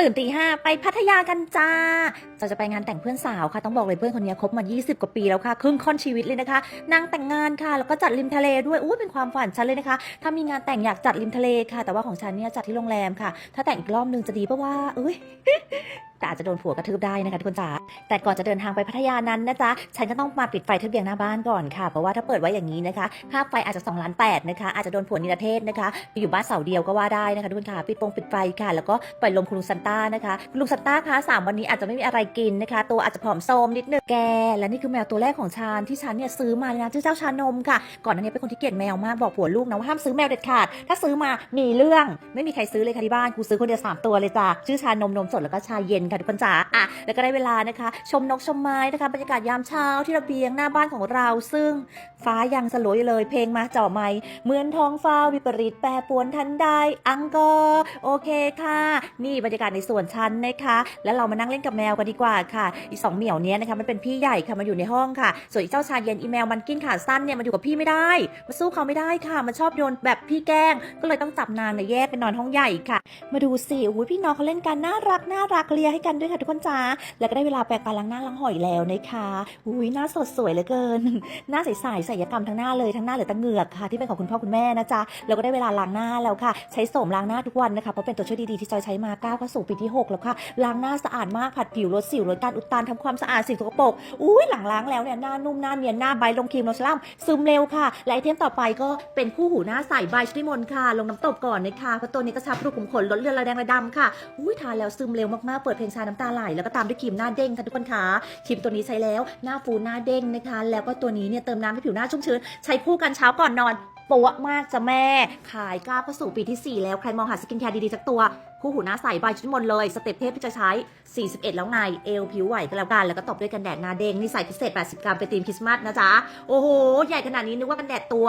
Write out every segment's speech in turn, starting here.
ตื่นตีห้าไปพัทยากันจ้าเราจะไปงานแต่งเพื่อนสาวค่ะ ต้องบอกเลยเพื่อนคนนี้คบมา 20 กว่าปีแล้วค่ะครึ่งค่อนชีวิตเลยนะคะ นางแต่งงานค่ะ แล้วก็จัดริมทะเลด้วยอู้เป็นความฝันฉันเลยนะคะ ถ้ามีงานแต่งอยากจัดริมทะเลค่ะ แต่ว่าของฉันเนี่ยจัดที่โรงแรมค่ะ ถ้าแต่งอีกรอบนึงจะดีเพราะว่าเอ้ย แต่อาจจะโดนผัวกระทืบได้นะคะทุกคนจ๋าแต่ก่อนจะเดินทางไปพัทยานั้นนะจ๊ะฉันก็ต้องมาปิดไฟทะเบียงหน้าบ้านก่อนค่ะ เพราะว่าถ้าเปิดไว้อย่างนี้นะคะค่าไฟอาจจะ2ล้าน8นะคะอาจจะโดนผัวนิรเทศนะคะไปอยู่บ้านเสาเดียวก็ว่าได้นะคะทุกคนค่ะปิดปงปิดไฟค่ะ แล้วก็ปล่อยลมคุณลุงซันต้านะคะคุณลุงซันต้าคะสามวันนี้อาจจะไม่มีอะไรกินนะคะ ตัวอาจจะผอมโซมนิดนึงแก และนี่คือแมวตัวแรกของฉันที่ฉันเนี่ยซื้อมาเลยนะชื่อเจ้าชานมค่ะ ก่อนหน้านี้เป็นคนที่เกลียดแมวมากบอกผัวลูกนะว่าห้ามซื้อแมวเด็ดขาด ถ้าซื้อมามีเรื่องไม่มีใครซื้อเลยค่ะที่บ้านกูซื้อคนเดียวสามตัวเลยจ้ะชื่อชานมนมสดแล้วก็ชาเย็นค่ะทุกคนจ๋าอะแล้วก็ได้เวลานะคะ ชมนกชมไม้นะคะบรรยากาศยามเช้าที่ระเบียงหน้าบ้านของเราซึ่งฟ้ายังสลัวอยู่เลยเพลงมาเจ่อไม้เหมือนท้องฟ้าวิปริตแปรปวนทันใดอังกอร์โอเคค่ะ นี่บรรยากาศในสวนชั้นนะคะ แล้วเรามานั่งเล่นกับแมวกันดีกว่าค่ะอีสองเหมียวเนี้ยนะคะมันเป็นพี่ใหญ่ค่ะมาอยู่ในห้องค่ะ ส่วนอีเจ้าชาเย็นอีแมวมันกินขาสั้นเนี่ยมันอยู่กับพี่ไม่ได้มาสู้เขาไม่ได้ค่ะ มันชอบโยนแบบพี่แกล้ง ก็เลยต้องจับนางเนี่ยแยกไปนอนห้องใหญ่ค่ะ มาดูสิอุ้ยพี่น้องเขาเล่นกันน่ารักน่ารักเลียให้กันด้วยค่ะทุกคนจ้าแล้วก็ได้เวลาแปรงฟันล้างหน้าล้างหอยแล้วนะคะอุ้ยหน้าสดสวยเหลือเกิน หน้าใสๆศัลยกรรมทั้งหน้าเลยทั้งหน้าเหลือแต่เหงือกค่ะที่เป็นของคุณพ่อคุณแม่นะจ๊ะแล้วก็ได้เวลาล้างหน้าแล้วค่ะ ใช้โสมล้างหน้าทุกวันนะคะเพราะเป็นตัวช่วยดีๆที่จอยใช้มาก้าวเข้าสู่ปีที่หกแล้วค่ะล้างหน้าสะอาดมากผัดผิวลดสิวลดการอุดตันทำความสะอาดสิ่งสกปรกอุ้ยหลังล้างแล้วเนี่ยหน้านุ่มหน้าเนียนหน้าใบลงครีมลงสลัมซึมเร็วค่ะและไอเทมต่อไปก็เป็นคู่หูหน้าใสใบชุติมนค่ะ ลงน้ำตบก่อนนะคะเพราะตัวนี้กระชับรูขุมขนลดเลือนระแดงระดำค่ะอุ้ยทานแล้วซึมเร็วมากๆเปิดเพลงชาน้ำตาไหลแล้วก็ตามด้วยครีมหน้าเด้งค่ะทุกคนคะครีมตัวนี้ใช้แล้วหน้าฟูหน้าเด้งนะคะ แล้วก็ตัวนี้เนี่ยเติมน้ำให้ผิวหน้าชุ่มชื้นใช้คู่กันเช้าก่อนนอนปัวมากจ้ะแม่ ขายก้าวเข้าสู่ปีที่ 4 แล้ว ใครมองหาสกินแคร์ดีๆสักตัว คู่หูหน้าใสใบชุดมนเลย สเต็ปเทพที่จะใช้ 41 แล้วไง เอลผิวไหวก็แล้วกัน แล้วก็ตบด้วยกันแดดหน้าเด้งนี่ใส่พิเศษ 80 กรัมเป็นธีมคริสต์มาสนะจ๊ะ โอ้โห ใหญ่ขนาดนี้นึกว่ากันแดดตัว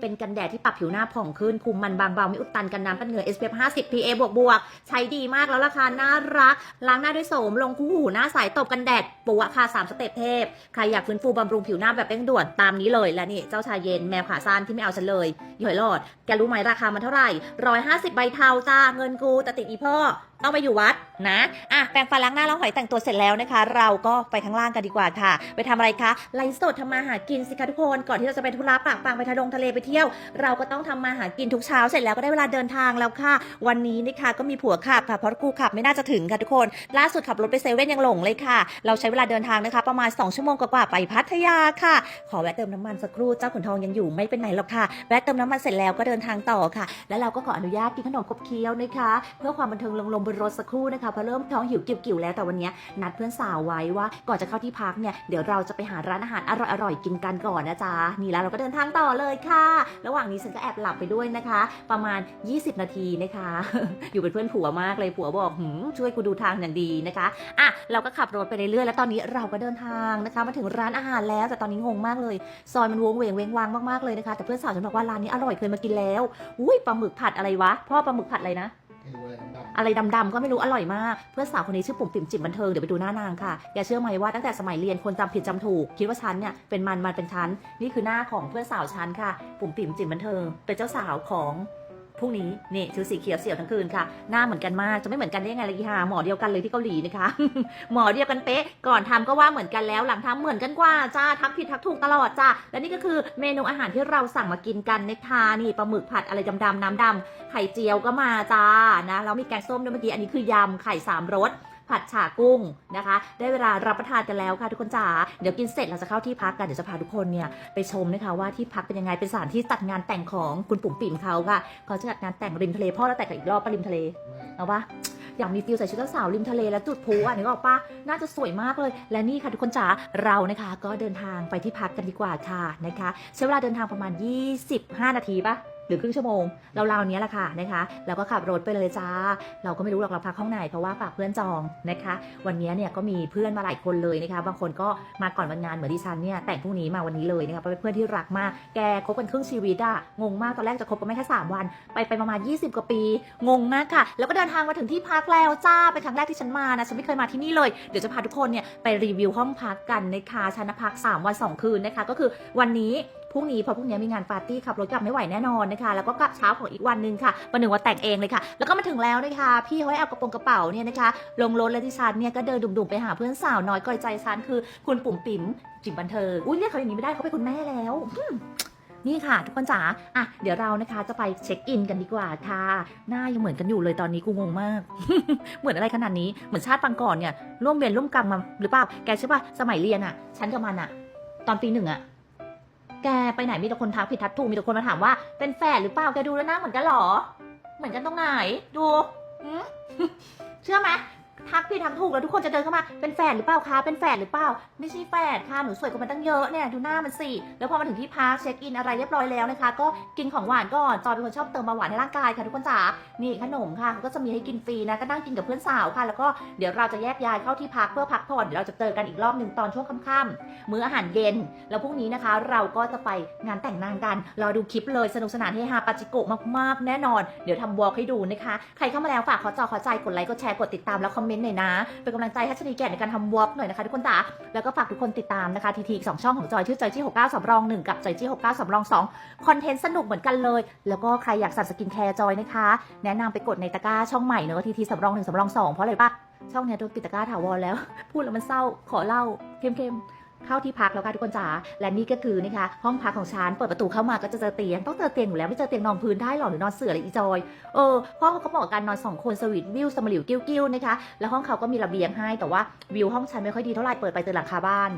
เป็นกันแดดที่ปรับผิวหน้าผ่องขึ้น คุมมันบางเบาไม่อุดตันกันน้ำกันเหงื่อ SPF 50 PA บวกบวกใช้ดีมากแล้วราคาน่ารัก ล้างหน้าด้วยโสม ลงคู่หูหน้าใสตบกันแดดปัวค่ะ3สเต็ปเทพ ใครอยากฟื้นฟูบำรุงผิวหน้าแบบเร่งด่วนตามนี้เลย และนี่เจ้าชายเย็นแมวขาสั้นที่ไม่เอาฉันเลยย่อยหลอด แกรู้ไหมราคามันเท่าไหร่ร้อยห้าสิบใบเทาจ้าเงินกูแต่ติดอีพ่อ ต้องไปอยู่วัดนะอะแปรงฟันล้างหน้าล้างหอยแต่งตัวเสร็จแล้วนะคะ เราก็ไปข้างล่างกันดีกว่าค่ะ ไปทำอะไรคะไลฟ์สดทำมาหากินสิคะทุกคน ก่อนที่เราจะไปธุระปากปังไปทะลงทะเลไปเที่ยว เราก็ต้องทำมาหากินทุกเช้าเสร็จแล้วก็ได้เวลาเดินทางแล้วค่ะ วันนี้นะคะก็มีผัวขับค่ะเพราะกูขับไม่น่าจะถึงค่ะทุกคน ล่าสุดขับรถไปเซเว่นยังหลงเลยค่ะ เราใช้เวลาเดินทางนะคะ ประมาณ 2 ชั่วโมงกว่าๆไปพัทยาค่ะ ขอแวะเติมน้ำมันสักครู่เจ้าขุนทองยังอยู่ไม่เป็นไหนหรอกค่ะแวะเติมน้ำมันเสร็จแล้วก็เดินทางต่อค่ะ แล้วเราก็ขออนุญาตกินขนมขบเคี้ยวนะคะ เพื่อความบันเทิงลงลมบนรถสักครู่นะคะเพราะเริ่มท้องหิวกิ่วๆแล้วแต่วันนี้นัดเพื่อนสาวไว้ว่าก่อนจะเข้าที่พักเนี่ยเดี๋ยวเราจะไปหาร้านอาหารอร่อยๆกินกันก่อนนะจ๊ะนี่แล้วเราก็เดินทางต่อเลยค่ะ ระหว่างนี้ฉันก็แอบหลับไปด้วยนะคะ ประมาณ 20 นาทีนะคะ อยู่เป็นเพื่อนผัวมากเลยผัวบอกหืมช่วยกูดูทางอย่างดีนะคะอะเราก็ขับรถไปเรื่อยๆแล้วตอนนี้เราก็เดินทางนะคะมาถึงร้านอาหารแล้วแต่ตอนนี้งงมากเลยซอยมันวงเวงเวงวางมากๆเลยนะคะ แต่เพื่อนสาวฉันบอกว่าร้านนี้อร่อยเคยมากินแล้วอุ้ยปลาหมึกผัดอะไรวะพ่อปลาหมึกผัดอะไรนะ อะไรดำๆก็ไม่รู้อร่อยมาก เพื่อนสาวคนนี้ชื่อปุ่มปิ่มจิ๋มบันเทิงเดี๋ยวไปดูหน้านางค่ะ อย่าเชื่อไหมว่าตั้งแต่สมัยเรียนคนจำผิดจำถูก คิดว่าฉันเนี่ยเป็นมันมันเป็นฉันนี่คือหน้าของเพื่อนสาวฉันค่ะ ปุ่มปิ่มจิ๋มบันเทิงเป็นเจ้าสาวของ พรุ่งนี้นี่ชุดสีเขียวเสี่ยวทั้งคืนค่ะ หน้าเหมือนกันมาก จะไม่เหมือนกันได้ยังไงล่ะอีหาหมอเดียวกันเลยที่เกาหลีนะคะ หมอเดียวกันเป๊ะ ก่อนทำก็ว่าเหมือนกันแล้ว หลังทำเหมือนกันกว่าจ้า ทักผิดทักถูกตลอดจ้า และนี่ก็คือเมนูอาหารที่เราสั่งมากินกันนะคะนี่ปลาหมึกผัดอะไรดำๆน้ำดำไข่เจียวก็มาจ้า นะ แล้วมีแกงส้มด้วยเมื่อกี้ อันนี้คือยำไข่สามรส ผัดฉ่ากุ้งนะคะ ได้เวลารับประทานกันแล้วค่ะทุกคนจ๋าเดี๋ยวกินเสร็จเราจะเข้าที่พักกัน เดี๋ยวจะพาทุกคนเนี่ยไปชมนะคะว่าที่พักเป็นยังไง เป็นสถานที่จัดงานแต่งของคุณปุ๋มปิ่มเขาค่ะเขาจะจัดงานแต่งริมทะเลพ่อเราแต่งกันอีกรอบปะริมทะเลเอาปะอยากมีฟิลใส่ชุดเจ้าสาวริมทะเลแล้วจุดพลุอะนึกออกปะน่าจะสวยมากเลย และนี่ค่ะทุกคนจ๋าเรานะคะ ก็เดินทางไปที่พักกันดีกว่าค่ะนะคะ ใช้เวลาเดินทางประมาณ 25 นาทีปะ หรือครึ่งชั่วโมงเราๆเนี้ยแหละค่ะนะคะแล้วก็ขับรถไปเลยจ้า เราก็ไม่รู้หรอกเราพักห้องไหนเพราะว่าฝากเพื่อนจองนะคะ วันนี้เนี่ยก็มีเพื่อนมาหลายคนเลยนะคะ บางคนก็มาก่อนวันงานเหมือนดิฉันเนี่ยแต่งพรุ่งนี้มาวันนี้เลยนะคะเพราะเป็นเพื่อนที่รักมากแกคบกันครึ่งชีวิตอะงงมากตอนแรกจะคบกันไม่แค่สามวัน ไปไปประมาณ 20 กว่าปีงงมากค่ะ แล้วก็เดินทางมาถึงที่พักแล้วจ้าเป็นครั้งแรกที่ฉันมานะฉันไม่เคยมาที่นี่เลยเดี๋ยวจะพาทุกคนเนี่ยไปรีวิวห้องพักกันนะคะชั้นพัก 3 วัน 2 คืนนะคะ ก็คือวันนี้ พรุ่งนี้พราะพรุ่งนี้มีงานปาร์ตี้ขับรถกลับไม่ไหวแน่นอนนะคะ แล้วก็กะเช้าของอีกวันหนึ่งค่ะวันหนึ่งว่าแต่งเองเลยค่ะ แล้วก็มาถึงแล้วนะคะ พี่เขาให้เอากระโปรงกระเป๋าเนี่ยนะคะ ลงรถแล้วที่ฉันเนี่ยก็เดินดุ่มๆไปหาเพื่อนสาวน้อยก้อยใจฉันคือ คุณปุ่มปิ๋มจิ๋มบันเทิงอุ้ยเรียกเขาอย่างนี้ไม่ได้เขาเป็นคุณแม่แล้วนี่ค่ะ ทุกคนจ๋า อะ เดี๋ยวเรานะคะจะไปเช็คอินกันดีกว่าค่ะ หน้ายังเหมือนกันอยู่เลยตอนนี้กูงงมาก เหมือนอะไรขนาดนี้ เหมือนชาติปังก่อนเนี่ยร่วมเวรร่วมกรรมมาหรือเปล่า แกใช่ป่ะ สมัยเรียนอะฉันกับมันอะตอนปีหนึ่งอะ แกไปไหนมีแต่คนทักผิดทักถูกมีแต่คนมาถามว่า เป็นแฝดหรือเปล่าแกดูแล้วหน้าเหมือนกันหรอ เหมือนกันตรงไหนดูเชื่อไหม ทักผิดทักถูกแล้วทุกคนจะเดินเข้ามาเป็นแฝดหรือเปล่าคะเป็นแฝดหรือเปล่า ไม่ใช่แฝดค่ะหนูสวยกว่ามันตั้งเยอะเนี่ยดูหน้ามันสิแล้วพอมาถึงที่พักเช็คอินอะไรเรียบร้อยแล้วนะคะ ก็กินของหวานก่อนจอยเป็นคนชอบเติมมาหวานให้ร่างกายค่ะทุกคนจ๋านี่ขนมค่ะเขาก็จะมีให้กินฟรีนะก็นั่งกินกับเพื่อนสาวค่ะ แล้วก็เดี๋ยวเราจะแยกย้ายเข้าที่พักเพื่อพักผ่อนเดี๋ยวเราจะเจอกันอีกรอบหนึ่งตอนช่วงค่ำๆมื้ออาหารเย็น แล้วพรุ่งนี้นะคะ เราก็จะไปงานแต่งงานกันรอดูคลิปเลยสนุกสนานเฮฮาปาจิโกะมากๆ แน่นอน เดี๋ยวทำวอล์กให้ดูนะคะ ใครเข้ามาแล้วฝากขอจอขอใจกดไลค์กดแชร์กดติดตามแล้วคอมเมนต์หน่อยนะ เป็นกำลังใจให้ชนีแก่ในการทำวอล์กหน่อยนะคะทุกคนจ๋าแล้วก็ฝากทุกคนติดตามนะคะทีทีอีกสองช่องของจอยชื่อจอยที่69สำรองหนึ่งกับจอยที่69สำรองสองคอนเทนต์สนุกเหมือนกันเลย แล้วก็ใครอยากสั่งสกินแคร์จอยนะคะ แนะนำไปกดในตะกร้าช่องใหม่เนอะทีทีสำรองหนึ่งสำรองสองเพราะอะไรปะช่องเนี้ยโดนปิดตะกร้าถาวรแล้ว พูดแล้วมันเศร้าขอเล่าเข้มๆ เข้าที่พักแล้วค่ะทุกคนจ๋าและนี่ก็คือนะคะห้องพักของฉันเปิดประตูเข้ามาก็จะเจอเตียงต้องเจอเตียงอยู่แล้วไม่เจอเตียงนอนพื้นได้หรอหรือนอนเสื่ออะไรอีจอยเออห้องเขาบอกกันนอนสองคนสวีทวิวสมหลิวกิ้วกิ้วนะคะแล้วห้องเขาก็มีระเบียงให้แต่ว่าวิวห้องฉันไม่ค่อยดีเท่าไหร่เปิดไปเจอหลังคาบ้าน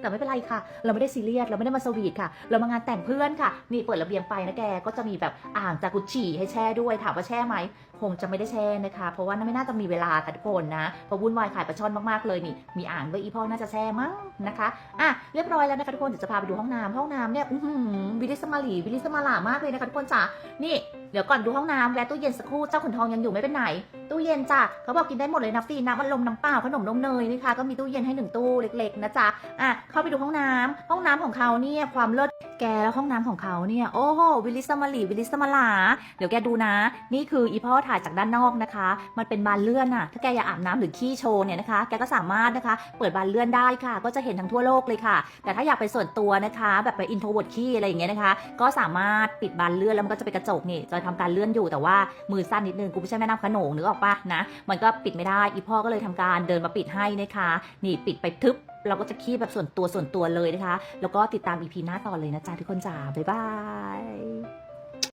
แต่ไม่เป็นไรค่ะ เราไม่ได้ซีเรียส เราไม่ได้มาสวีทค่ะ เรามางานแต่งเพื่อนค่ะ นี่เปิดระเบียงไปนะแก ก็จะมีแบบอ่างจากุชิให้แช่ด้วยถามว่าแช่ไหม คงจะไม่ได้แช่นะคะ เพราะว่าไม่น่าจะมีเวลาค่ะทุกคนนะ เพราะวุ่นวายขายปลาช่อนมากๆเลยนี่ มีอ่างด้วยอีพ่อน่าจะแช่มั้งนะคะ อะเรียบร้อยแล้วนะคะทุกคน เดี๋ยวจะพาไปดูห้องน้ำห้องน้ำเนี่ยอื้อหือวิลิสมาลีวิลิสมาลามากเลยนะคะทุกคนจ้ะนี่ เดี๋ยวก่อนดูห้องน้ำแวะตู้เย็นสักครู่เจ้าขุนทองยังอยู่ไม่เป็นไหน ตู้เย็นจ้ะเขาบอกกินได้หมดเลยนะฟรีน้ำอัดลมน้ำเปล่าขนมนมเนยนะคะก็มีตู้เย็นให้หนึ่งตู้เล็ก ๆ นะจ๊ะอะเข้าไปดูห้องน้ำห้องน้ำของเขาเนี่ยความเลิศแกแล้วห้องน้ำของเขาเนี่ยโอ้โหวิลิสมาลีวิลิสมาลา เดี๋ยวแกดูนะ นี่คืออีพ่อถ่ายจากด้านนอกนะคะ มันเป็นบานเลื่อนอะถ้าแกอยากอาบน้ำหรือขี้โชว์เนี่ยนะคะ แกก็สามารถนะคะเปิดบานเลื่อนได้ค่ะ ก็จะเห็นทั้งทั่วโลกเลยค่ะ แต่ถ้าอยากไปส่วนตัวนะคะ แบบไปอินโทรเวิร์ดขี้อะไรอย่างเงี้ยนะคะ ก็สามารถปิดบานเลื่อนแล้วมันก็จะเป็นกระจกนี่จอยทำการเลื่อนอยู่แต่ว่ามือสั้นนิดนึงกูไม่ใช่แม่น้ำขนงนึกออกปะนะมันก็ปิดไม่ได้อีพ่อก็เลยทำการเดินมาปิดให้นะคะ นี่ปิดไปทึบ เราก็จะคีบแบบส่วนตัวส่วนตัวเลยนะคะ แล้วก็ติดตามอีพีหน้าต่อเลยนะจ๊ะทุกคนจ๋าบ๊ายบาย